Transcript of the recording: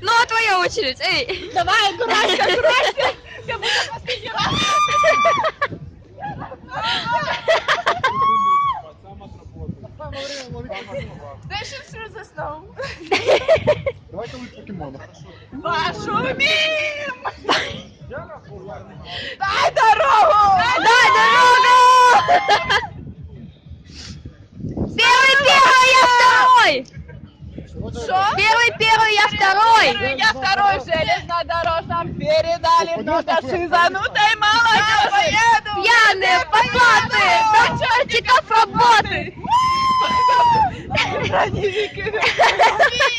Ну, а твоя очередь, эй! Давай, аккуратно! The snow. Давайте лучше покемона. Пошумим! Дай дорогу! Дай дорогу! Первый, первый, я второй! Что? Первый, первый, я второй! Я второй железнодорожном передали много шизанутой молодежи. Пьяные поплаты! До чертиков работы! Стильки,